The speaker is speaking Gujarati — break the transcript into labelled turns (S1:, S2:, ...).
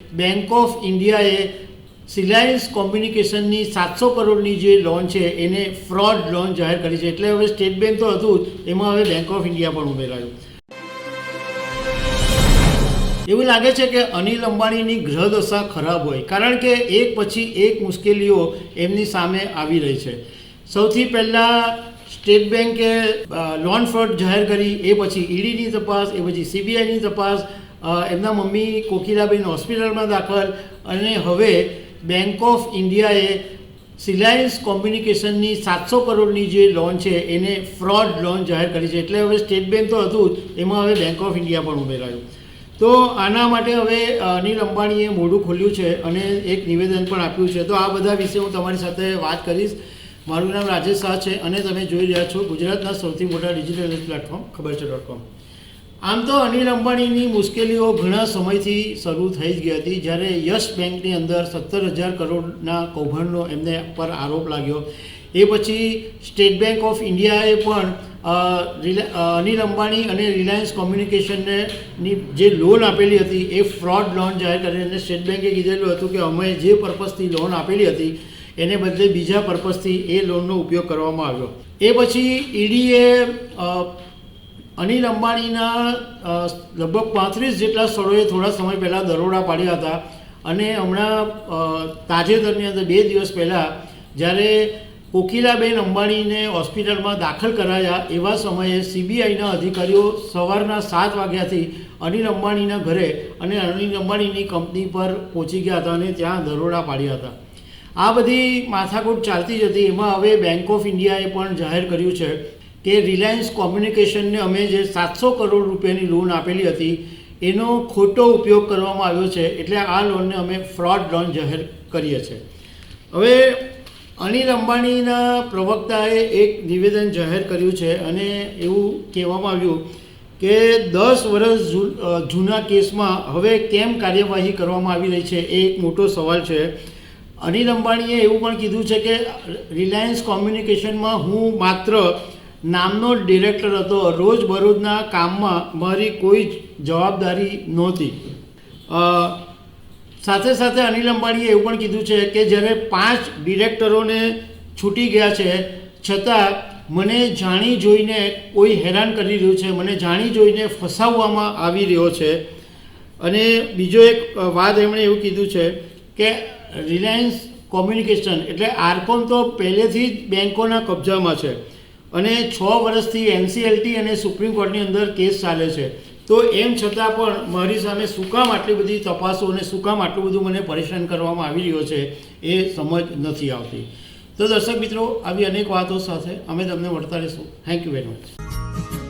S1: બેંક ઓફ ઇન્ડિયાએ રિલાયન્સ કોમ્યુનિકેશનની સાતસો કરોડની જે લોન છે, એને ફ્રોડ લોન જાહેર કરી છે. એટલે હવે સ્ટેટ બેંક તો હતું, એમાં હવે બેંક ઓફ ઇન્ડિયા પણ ઉમેરાયું. એવું લાગે છે કે અનિલ અંબાણીની ગ્રહદશા ખરાબ હોય, કારણ કે એક પછી એક મુશ્કેલીઓ એમની સામે આવી રહી છે. સૌથી પહેલાં સ્ટેટ બેંકે લોન ફ્રોડ જાહેર કરી, એ પછી ઈડીની તપાસ, એ પછી સીબીઆઈની તપાસ એમના મમ્મી કોકિલાબેન હોસ્પિટલમાં દાખલ અને હવે બેંક ઓફ ઇન્ડિયાએ સિલાયન્સ કોમ્યુનિકેશનની સાતસો કરોડની જે લોન છે, એને ફ્રોડ લોન જાહેર કરી છે. એટલે હવે સ્ટેટ બેંક તો હતું, એમાં હવે બેંક ઓફ ઇન્ડિયા પણ ઉમેરાયું. તો આના માટે હવે અનિલ અંબાણીએ મોઢું ખોલ્યું છે અને એક નિવેદન પણ આપ્યું છે. તો આ બધા વિશે હું તમારી સાથે વાત કરીશ. મારું નામ રાજેશ શાહ છે અને તમે જોઈ રહ્યા છો ગુજરાતના સૌથી મોટા ડિજિટલ પ્લેટફોર્મ ખબર છે ડોટ કોમ આમ તો અનિલ અંબાણીની મુશ્કેલીઓ ઘણા સમયથી શરૂ થઈ જ ગઈ હતી, જ્યારે યસ બેંકની અંદર સત્તર હજાર કરોડના કૌભાંડનો એમને પર આરોપ લાગ્યો. એ પછી સ્ટેટ બેંક ઓફ ઇન્ડિયાએ પણ અનિલ અંબાણી અને રિલાયન્સ કોમ્યુનિકેશનને જે લોન આપેલી હતી, એ ફ્રોડ લોન જાહેર કરી અને સ્ટેટ બેંકે કીધેલું હતું કે અમે જે પર્પઝથી લોન આપેલી હતી, એને બદલે બીજા પર્પઝથી એ લોનનો ઉપયોગ કરવામાં આવ્યો. એ પછી ઈડીએ અનિલ અંબાણીના લગભગ પાંત્રીસ જેટલા સ્થળોએ થોડા સમય પહેલાં દરોડા પાડ્યા હતા. અને હમણાં તાજેતરની અંદર બે દિવસ પહેલાં જ્યારે કોકિલાબેન અંબાણીને હોસ્પિટલમાં દાખલ કરાયા, એવા સમયે સીબીઆઈના અધિકારીઓ સવારના સાત વાગ્યાથી અનિલ અંબાણીના ઘરે અને અનિલ અંબાણીની કંપની પર પહોંચી ગયા હતા અને ત્યાં દરોડા પાડ્યા હતા. આ બધી માથાકૂટ ચાલતી જ હતી. એમાં હવે બેંક ઓફ ઇન્ડિયાએ પણ જાહેર કર્યું છે. કે રિલાયન્સ કોમ્યુનિકેશનને અમે જે સાતસો કરોડ રૂપિયાની લોન આપેલી હતી, એનો ખોટો ઉપયોગ કરવામાં આવ્યો છે એટલે આ લોનને અમે ફ્રોડ લોન જાહેર કરીએ છીએ. હવે અનિલ અંબાણીના પ્રવક્તાએ એક નિવેદન જાહેર કર્યું છે અને એવું કહેવામાં આવ્યું કે દસ વર્ષ જૂના કેસમાં હવે કેમ કાર્યવાહી કરવામાં આવી રહી છે એ એક મોટો સવાલ છે. અનિલ અંબાણીએ એવું પણ કીધું છે કે રિલાયન્સ કોમ્યુનિકેશનમાં હું માત્ર નામનો ડિરેક્ટર હતો. રોજબરોજના કામમાં મારી કોઈ જ જવાબદારી નહોતી. સાથે સાથે અનિલ અંબાણીએ એવું પણ કીધું છે કે જ્યારે પાંચ ડિરેક્ટરોને છૂટી ગયા છે, છતાં મને જાણી જોઈને કોઈ હેરાન કરી રહ્યું છે, મને જાણી જોઈને ફસાવવામાં આવી રહ્યો છે. અને બીજો એક વાત એમણે એવું કીધું છે કે રિલાયન્સ કોમ્યુનિકેશન એટલે આરકોમ તો પહેલેથી જ બેન્કોના કબજામાં છે. અને છ વર્ષથી એનસીએલટી અને સુપ્રીમ કોર્ટની અંદર કેસ ચાલે છે. તો એમ છતાં પણ મારી સામે શું કામ આટલી બધી તપાસો અને શું કામ આટલું બધું મને પરેશાન કરવામાં આવી રહ્યો છે એ સમજ નથી આવતી. તો દર્શક મિત્રો, આવી અનેક વાતો સાથે અમે તમને મળતા રહીશું. Thank you very much